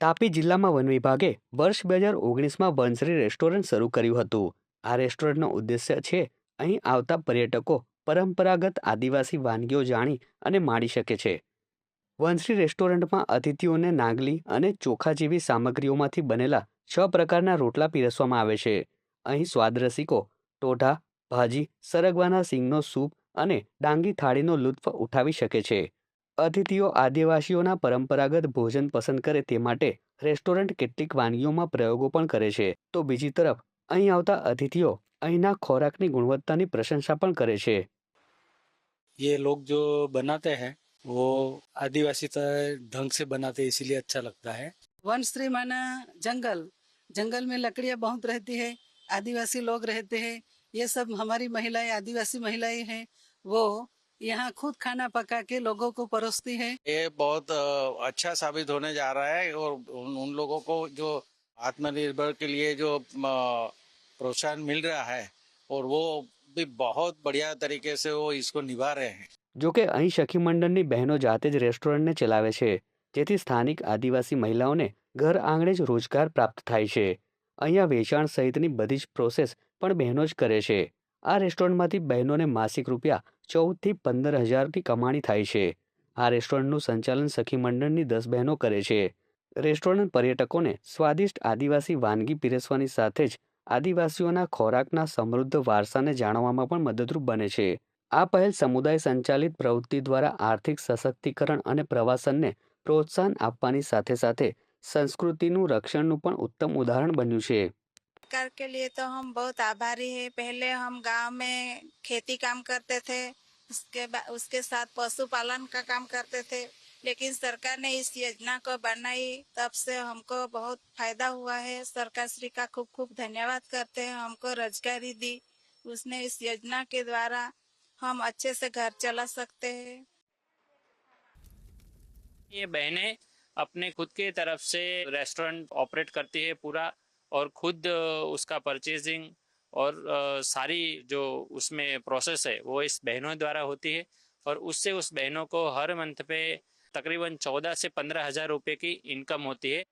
તાપી જિલ્લામાં વન વિભાગે વર્ષ બે હજાર ઓગણીસમાં વનશ્રી રેસ્ટોરન્ટ શરૂ કર્યું હતું. આ રેસ્ટોરન્ટનો ઉદ્દેશ્ય છે, અહીં આવતા પર્યટકો પરંપરાગત આદિવાસી વાનગીઓ જાણી અને માણી શકે છે. વંશ્રી રેસ્ટોરન્ટમાં અતિથિઓને નાગલી અને ચોખા જેવી સામગ્રીઓમાંથી બનેલા છ પ્રકારના રોટલા પીરસવામાં આવે છે. અહીં સ્વાદરસિકો ટોઢા, ભાજી, સરગવાના સિંગનો સૂપ અને ડાંગી થાળીનો લુત્ફ ઉઠાવી શકે છે. અતિથિઓ આદિવાસીઓના પરંપરાગત ભોજન પસંદ કરે તે માટે રેસ્ટોરન્ટ કેટલીક વાનગીઓમાં પ્રયોગો પણ કરે છે તો બીજી તરફ અહીં આવતા અતિથિઓ અહીંના ખોરાકની ગુણવત્તાની પ્રશંસા પણ કરે છે ये लोग जो बनाते हैं वो आदिवासी त- ढंग से बनाते हैं इसीलिए अच्छा लगता है वन श्री माना जंगल जंगल में लकड़ियां बहुत रहती है आदिवासी लोग रहते हैं ये सब हमारी महिलाएं आदिवासी महिलाएं हैं वो यहाँ खुद खाना पका के लोगों को परोसती है ये बहुत अ, अच्छा साबित होने जा रहा है और उन, उन लोगों को जो आत्मनिर्भर के लिए जो अ, प्रोत्साहन मिल रहा है और वो भी बहुत बढ़िया तरीके से वो इसको निभा रहे हैं જો કે અહીં સખી મંડળની બહેનો જાતે જ રેસ્ટોરન્ટને ચલાવે છે જેથી સ્થાનિક આદિવાસી મહિલાઓને ઘર આંગણે જ રોજગાર પ્રાપ્ત થાય છે અહીંયા વેચાણ સહિતની બધી જ પ્રોસેસ પણ બહેનો જ કરે છે આ રેસ્ટોરન્ટમાંથી બહેનોને માસિક રૂપિયા ચૌદથી પંદર હજારની કમાણી થાય છે આ રેસ્ટોરન્ટનું સંચાલન સખી મંડળની દસ બહેનો કરે છે રેસ્ટોરન્ટ પર્યટકોને સ્વાદિષ્ટ આદિવાસી વાનગી પીરસવાની સાથે જ આદિવાસીઓના ખોરાકના સમૃદ્ધ વારસાને જાણવામાં પણ મદદરૂપ બને છે આ પહેલ સમુદાય સંચાલિત પ્રવૃત્તિ દ્વારા આર્થિક સશક્તિકરણ અને પ્રવાસનને પ્રોત્સાહન આપવાની સાથે સાથે સંસ્કૃતિનું રક્ષણનું પણ ઉત્તમ ઉદાહરણ બન્યું છે सरकार के लिए तो हम बहुत आभारी है पहले हम गांव में खेती काम करते थे उसके उसके साथ पशुपालन का काम करते थे। लेकिन सरकार ने इस योजना को बनाई, तब से हमको बहुत फ़ायदा हुआ है। सरकार श्री का खूब खूब धन्यवाद करते हैं, हमको रोजगारी दी। उसने इस योजना के द्वारा हम अच्छे से घर चला सकते हैं। ये बहनें अपने खुद के तरफ़ से रेस्टोरेंट ऑपरेट करती है पूरा और खुद उसका परचेजिंग और आ, सारी जो उसमें प्रोसेस है वो इस बहनों द्वारा होती है और उससे उस बहनों को हर मंथ पे तकरीबन चौदह से पंद्रह हज़ार रुपये की इनकम होती है।